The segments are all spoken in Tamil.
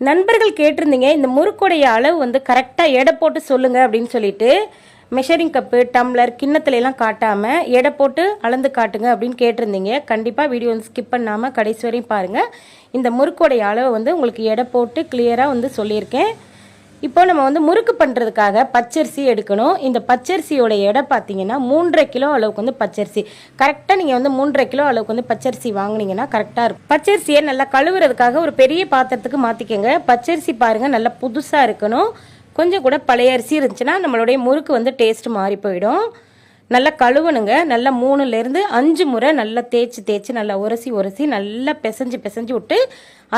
நண்பர்கள் கேட்டிருந்தீங்க இந்த முறுக்குடைய அளவு வந்து கரெக்டாக எடை போட்டு சொல்லுங்கள் அப்படின்னு சொல்லிட்டு மெஷரிங் கப்பு டம்ளர் கிண்ணத்துல எல்லாம் காட்டாமல் எடை போட்டு அளந்து காட்டுங்க அப்படின்னு கேட்டிருந்தீங்க. கண்டிப்பாக வீடியோ வந்து ஸ்கிப் பண்ணாமல் கடைசி வரையும் பாருங்கள் இந்த முறுக்குடைய அளவை வந்து உங்களுக்கு எடை போட்டு கிளியராக வந்து சொல்லியிருக்கேன். இப்போ நம்ம வந்து முறுக்கு பண்ணுறதுக்காக பச்சரிசி எடுக்கணும். இந்த பச்சரிசியோட எடை பார்த்தீங்கன்னா மூன்றரை கிலோ அளவுக்கு வந்து பச்சரிசி. கரெக்டாக நீங்கள் வந்து மூன்றரை கிலோ அளவுக்கு வந்து பச்சரிசி வாங்கினீங்கன்னா கரெக்டாக இருக்கும். பச்சரிசியை நல்லா கழுவுறதுக்காக ஒரு பெரிய பாத்திரத்துக்கு மாற்றிக்கோங்க பச்சரிசி பாருங்கள் நல்லா புதுசாக இருக்கணும். கொஞ்சம் கூட பழைய அரிசி இருந்துச்சுன்னா நம்மளுடைய முறுக்கு வந்து டேஸ்ட் மாறி போயிடும். நல்லா கழுவணுங்க. நல்லா மூணுலேருந்து அஞ்சு முறை நல்லா தேய்ச்சி தேய்ச்சி நல்லா உரசி உரசி நல்லா பிசைஞ்சு பிசைஞ்சு விட்டு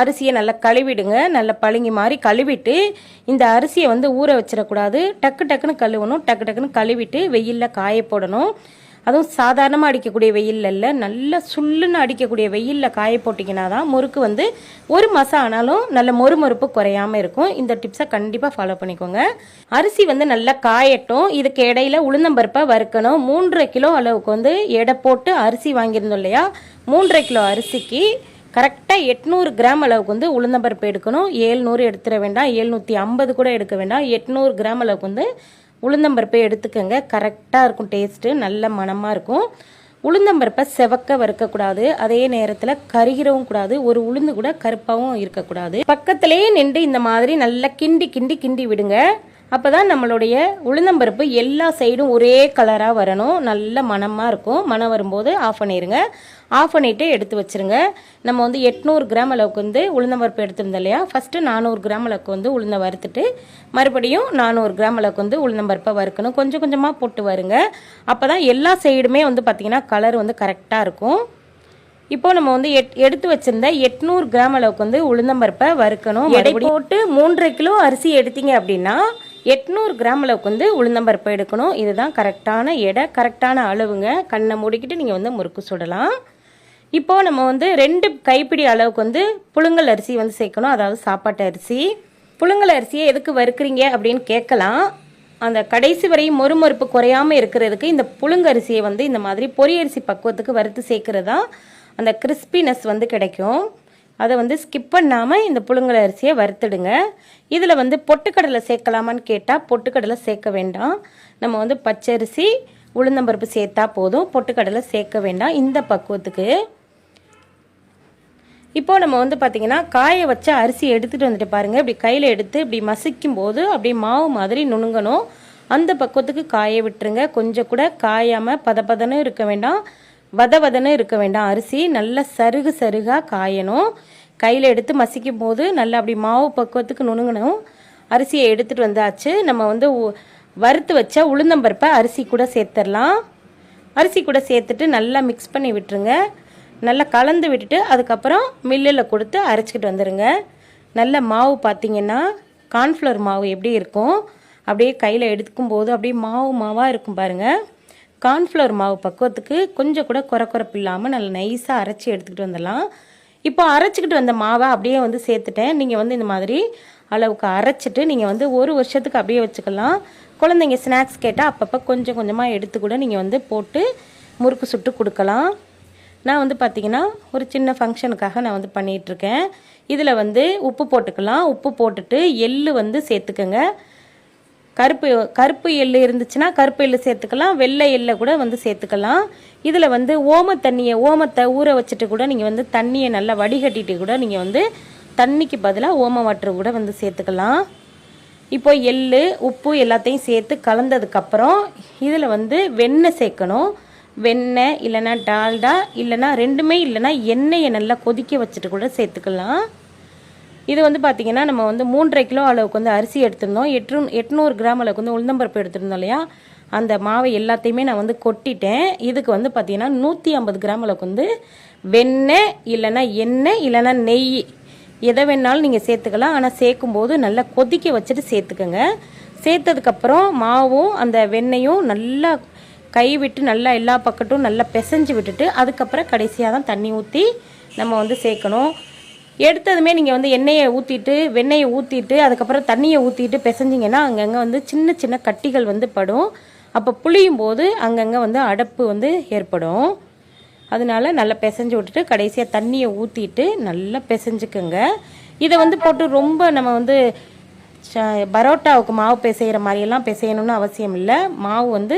அரிசியை நல்லா கழுவிடுங்க. நல்லா பழுங்கி மாதிரி கழுவிட்டு இந்த அரிசியை வந்து ஊற வச்சிடக்கூடாது. டக்கு டக்குன்னு கழுவணும். டக்கு டக்குன்னு கழுவிட்டு வெயிலில் காய போடணும். அதுவும் சாதாரணமாக அடிக்கக்கூடிய வெயில்ல இல்லை நல்லா சுள்ளுன்னு அடிக்கக்கூடிய வெயிலில் காய போட்டிங்கன்னா தான் முறுக்கு வந்து ஒரு மாதம் ஆனாலும் நல்ல மொறுமொறுப்பு குறையாம இருக்கும். இந்த டிப்ஸை கண்டிப்பாக ஃபாலோ பண்ணிக்கோங்க. அரிசி வந்து நல்லா காயட்டும். இதுக்கு இடையில உளுந்தம்பருப்பை வறுக்கணும். மூன்றரை கிலோ அளவுக்கு வந்து எடை போட்டு அரிசி வாங்கியிருந்தோம் இல்லையா? மூன்றரை கிலோ அரிசிக்கு கரெக்டாக எட்நூறு கிராம் அளவுக்கு வந்து உளுந்தம்பருப்பு எடுக்கணும். ஏழ்நூறு எடுத்துட வேண்டாம். ஏழ்நூற்றி ஐம்பது கூட எடுக்க வேண்டாம். எட்நூறு கிராம் அளவுக்கு வந்து உளுந்தம்பருப்பை எடுத்துக்கோங்க. கரெக்டாக இருக்கும் டேஸ்ட்டு நல்ல மணமாக இருக்கும். உளுந்தம்பருப்பை செவக்க வறுக்கக்கூடாது. அதே நேரத்தில் கருகிறவும் கூடாது. ஒரு உளுந்து கூட கருப்பாகவும் இருக்கக்கூடாது. பக்கத்திலேயே நின்று இந்த மாதிரி நல்லா கிண்டி கிண்டி கிண்டி விடுங்க. அப்போ தான் நம்மளுடைய உளுந்தம்பருப்பு எல்லா சைடும் ஒரே கலராக வரணும். நல்ல மணமாக இருக்கும். மணம் வரும்போது ஆஃப் பண்ணிடுங்க ஆஃப் பண்ணிவிட்டு எடுத்து வச்சிருங்க. நம்ம வந்து எட்நூறு கிராம் அளவுக்கு வந்து உளுந்தம்பருப்பு எடுத்திருந்தோம் இல்லையா? ஃபஸ்ட்டு நானூறு கிராம் அளவுக்கு வந்து உளுந்த வறுத்துட்டு மறுபடியும் நானூறு கிராம் அளவுக்கு வந்து உளுந்தம்பருப்பை வறுக்கணும். கொஞ்சம் கொஞ்சமாக போட்டு வருங்க. அப்போ தான் எல்லா சைடுமே வந்து பார்த்திங்கன்னா கலர் வந்து கரெக்டாக இருக்கும். இப்போ நம்ம வந்து எட் எடுத்து வச்சிருந்த எட்நூறு கிராம் அளவுக்கு வந்து உளுந்தம்பருப்பை வறுக்கணும். எடை போட்டு மூன்றரை கிலோ அரிசி எடுத்தீங்க அப்படின்னா எட்நூறு கிராம் அளவுக்கு வந்து உளுந்தம்பருப்பை எடுக்கணும். இதுதான் கரெக்டான எடை கரெக்டான அளவுங்க. கண்ணை மூடிக்கிட்டு நீங்கள் வந்து முறுக்கு சுடலாம். இப்போது நம்ம வந்து ரெண்டு கைப்பிடி அளவுக்கு வந்து புழுங்கல் அரிசி வந்து சேர்க்கணும். அதாவது சாப்பாட்டு அரிசி. புழுங்கல் அரிசியை எதுக்கு வறுக்குறீங்க அப்படின்னு கேட்கலாம். அந்த கடைசி வரையும் மொறுமொறுப்பு குறையாமல் இருக்கிறதுக்கு இந்த புழுங்கரிசியை வந்து இந்த மாதிரி பொரியரிசி பக்குவத்துக்கு வறுத்து சேர்க்கறது தான் அந்த கிறிஸ்பினஸ் வந்து கிடைக்கும். அதை வந்து ஸ்கிப் பண்ணாமல் இந்த புழுங்கல் அரிசியை வறுத்துடுங்க. இதில் வந்து பொட்டுக்கடலை சேர்க்கலாமான்னு கேட்டால் பொட்டுக்கடலை சேர்க்க வேண்டாம். நம்ம வந்து பச்சரிசி உளுந்தம்பருப்பு சேர்த்தா போதும். பொட்டுக்கடலை சேர்க்க வேண்டாம். இந்த பக்குவத்துக்கு இப்போ நம்ம வந்து பார்த்தீங்கன்னா காய வச்ச அரிசி எடுத்துகிட்டு வந்துட்டு பாருங்கள் இப்படி கையில் எடுத்து இப்படி மசிக்கும் போது அப்படியே மாவு மாதிரி நுணுங்கணும். அந்த பக்குவத்துக்கு காய விட்டுருங்க. கொஞ்சம் கூட காயாமல் பத இருக்க வேண்டாம். வத வதன்னு இருக்க வேண்டாம். அரிசி நல்லா சருகு சருகாக காயணும். கையில் எடுத்து மசிக்கும் போது நல்லா அப்படி மாவு பக்குவத்துக்கு நுணுங்கணும். அரிசியை எடுத்துகிட்டு வந்தாச்சு. நம்ம வந்து வறுத்து வச்ச உளுந்தம்பருப்பை அரிசி கூட சேர்த்துடலாம். அரிசி கூட சேர்த்துட்டு நல்லா மிக்ஸ் பண்ணி விட்டுருங்க. நல்லா கலந்து விட்டுட்டு அதுக்கப்புறம் மில்லில் கொடுத்து அரைச்சிக்கிட்டு வந்துடுங்க நல்ல மாவு பார்த்தீங்கன்னா கார்ன்ஃப்ளவர் மாவு எப்படி இருக்கும் அப்படியே கையில் எடுக்கும் போது அப்படியே மாவு மாவாக இருக்கும் பாருங்கள் கார்ன்ஃப்ளவர் மாவு பக்குவத்துக்கு கொஞ்சம் கூட குறை குறைப்பு இல்லாமல் நல்லா நைஸாக அரைச்சி எடுத்துக்கிட்டு வந்துடலாம். இப்போ அரைச்சிக்கிட்டு வந்த மாவை அப்படியே வந்து சேர்த்துட்டேன். நீங்கள் வந்து இந்த மாதிரி அளவுக்கு அரைச்சிட்டு நீங்கள் வந்து ஒரு வருஷத்துக்கு அப்படியே வச்சுக்கலாம். குழந்தைங்க ஸ்நாக்ஸ் கேட்டால் அப்பப்போ கொஞ்சம் கொஞ்சமாக எடுத்து கூட நீங்கள் வந்து போட்டு முறுக்கு சுட்டு கொடுக்கலாம். நான் வந்து பார்த்திங்கன்னா ஒரு சின்ன ஃபங்க்ஷனுக்காக நான் வந்து பண்ணிகிட்ருக்கேன் இதில் வந்து உப்பு போட்டுக்கலாம். உப்பு போட்டுட்டு எள்ளு வந்து சேர்த்துக்கோங்க. கருப்பு கருப்பு எள்ளு இருந்துச்சுன்னா கருப்பு எள்ளு சேர்த்துக்கலாம். வெள்ளை எள்ளை கூட வந்து சேர்த்துக்கலாம். இதில் வந்து ஓம தண்ணியை ஓமத்தை ஊற வச்சுட்டு கூட நீங்கள் வந்து தண்ணியை நல்லா வடிகட்டிட்டு கூட நீங்கள் வந்து தண்ணிக்கு பதிலாக ஓம வாட்டர் கூட வந்து சேர்த்துக்கலாம். இப்போ எள்ளு உப்பு எல்லாத்தையும் சேர்த்து கலந்ததுக்கப்புறம் இதில் வந்து வெண்ணெய் சேர்க்கணும். வெண்ணெய் இல்லைன்னா டால்டா இல்லைன்னா ரெண்டுமே இல்லைன்னா எண்ணெயை நல்லா கொதிக்க வச்சுட்டு கூட சேர்த்துக்கலாம். இது வந்து பார்த்திங்கன்னா நம்ம வந்து மூன்றரை கிலோ அளவுக்கு வந்து அரிசி எடுத்திருந்தோம். எட்நூ எட்நூறு கிராம் அளவுக்கு வந்து உளுந்தம்பருப்பு எடுத்திருந்தோம் இல்லையா? அந்த மாவை எல்லாத்தையுமே நான் வந்து கொட்டிட்டேன். இதுக்கு வந்து பார்த்திங்கன்னா நூற்றி ஐம்பது கிராம் அளவுக்கு வந்து வெண்ணெய் இல்லைன்னா எண்ணெய் இல்லைன்னா நெய். எதை வேணாலும் நீங்கள் சேர்த்துக்கலாம். ஆனால் சேர்க்கும்போது நல்லா கொதிக்க வச்சுட்டு சேர்த்துக்கோங்க. சேர்த்ததுக்கப்புறம் மாவும் அந்த வெண்ணெயும் நல்லா கை விட்டு நல்லா எல்லா பக்கட்டும் நல்லா பிசைஞ்சு விட்டுட்டு அதுக்கப்புறம் கடைசியாக தான் தண்ணி ஊற்றி நம்ம வந்து சேர்க்கணும். எடுத்ததுமே நீங்கள் வந்து எண்ணெயை ஊற்றிட்டு வெண்ணெயை ஊற்றிட்டு அதுக்கப்புறம் தண்ணியை ஊற்றிட்டு பிசைஞ்சிங்கன்னா அங்கங்கே வந்து சின்ன சின்ன கட்டிகள் வந்து படும். அப்போ புளியும் போது அங்கங்கே வந்து அடப்பு வந்து ஏற்படும். அதனால நல்லா பிசைஞ்சு விட்டுட்டு கடைசியாக தண்ணியை ஊற்றிட்டு நல்லா பிசைஞ்சுக்குங்க. இதை வந்து போட்டு ரொம்ப நம்ம வந்து ச- பரோட்டாவுக்கு மாவு பிசைகிற மாதிரியெல்லாம் பிசையணும்னு அவசியம் இல்லை. மாவு வந்து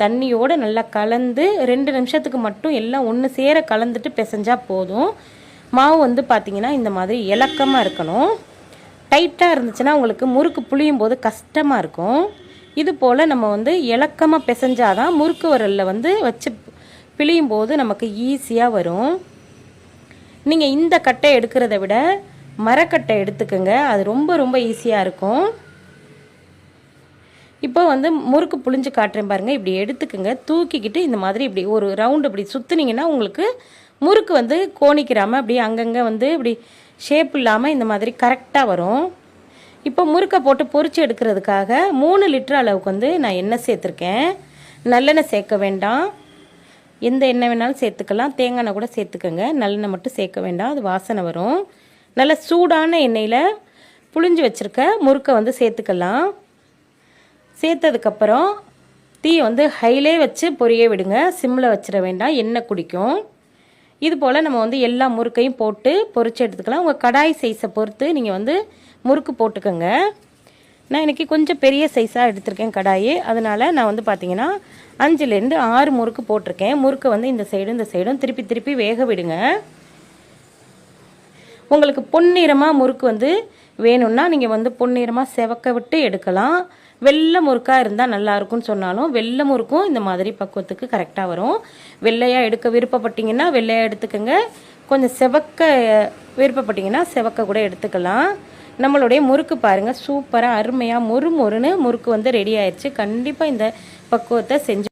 தண்ணியோடு நல்லா கலந்து ரெண்டு நிமிஷத்துக்கு மட்டும் எல்லாம் ஒன்று சேர கலந்துட்டு பிசைஞ்சால் போதும். மாவு வந்து பார்த்திங்கன்னா இந்த மாதிரி இலக்கமாக இருக்கணும். டைட்டாக இருந்துச்சுன்னா உங்களுக்கு முறுக்கு புளியும் போது கஷ்டமாக இருக்கும். இது போல் நம்ம வந்து இலக்கமாக பிசைஞ்சாதான் முறுக்கு வரலில் வந்து வச்சு பிழியும் போது நமக்கு ஈஸியாக வரும். நீங்கள் இந்த கட்டை எடுக்கிறத விட மரக்கட்டை எடுத்துக்கோங்க. அது ரொம்ப ரொம்ப ஈஸியாக இருக்கும். இப்போ வந்து முறுக்கு புளிஞ்சு காட்டுறேன் பாருங்கள் இப்படி எடுத்துக்கோங்க. தூக்கிக்கிட்டு இந்த மாதிரி இப்படி ஒரு ரவுண்டு இப்படி சுற்றுனீங்கன்னா உங்களுக்கு முறுக்கு வந்து கோணிக்கிறாமல் அப்படி அங்கங்கே வந்து இப்படி ஷேப் இல்லாமல் இந்த மாதிரி கரெக்டாக வரும். இப்போ முறுக்கை போட்டு பொறிச்சு எடுக்கிறதுக்காக மூணு லிட்டர் அளவுக்கு வந்து நான் எண்ணெய் சேர்த்துருக்கேன். நல்லெண்ணெய் சேர்க்க வேண்டாம். எந்த எண்ணெய் வேணாலும் சேர்த்துக்கலாம். தேங்காய் எண்ணெய் கூட சேர்த்துக்கோங்க. நல்லெண்ணெய் மட்டும் சேர்க்க வேண்டாம். அது வாசனை வரும். நல்ல சூடான எண்ணெயில் புழிஞ்சு வச்சுருக்க முறுக்கை வந்து சேர்த்துக்கலாம். சேர்த்ததுக்கப்புறம் தீயை வந்து ஹைலே வச்சு பொரிய விடுங்க. சிம்மில் வச்சிட வேண்டாம். எண்ணெய் குடிக்கும். இது போல் நம்ம வந்து எல்லா முறுக்கையும் போட்டு பொறிச்சு எடுத்துக்கலாம். உங்கள் கடாய் சைஸை பொறுத்து நீங்கள் வந்து முறுக்கு போட்டுக்கோங்க. நான் இன்றைக்கி கொஞ்சம் பெரிய சைஸாக எடுத்திருக்கேன் கடாயி. அதனால் நான் வந்து பார்த்தீங்கன்னா அஞ்சுலேருந்து ஆறு முறுக்கு போட்டிருக்கேன். முறுக்கை வந்து இந்த சைடும் இந்த சைடும் திருப்பி திருப்பி வேக விடுங்க. உங்களுக்கு பொன்னிறமாக முறுக்கு வந்து வேணும்னா நீங்கள் வந்து பொன்னிறமாக செவக்க விட்டு எடுக்கலாம். வெள்ளை முறுக்காக இருந்தால் நல்லாயிருக்கும்னு சொன்னாலும் வெள்ளை முறுக்கும் இந்த மாதிரி பக்குவத்துக்கு கரெக்டாக வரும். வெள்ளையாக எடுக்க விருப்பப்பட்டீங்கன்னா வெள்ளையாக எடுத்துக்கோங்க. கொஞ்சம் செவக்க விருப்பப்பட்டீங்கன்னா செவக்க கூட எடுத்துக்கலாம். நம்மளுடைய முறுக்கு பாருங்கள் சூப்பராக அருமையாக மொறு மொறுன்னு முறுக்கு வந்து ரெடி ஆயிடுச்சு கண்டிப்பாக இந்த பக்குவத்தை செஞ்சு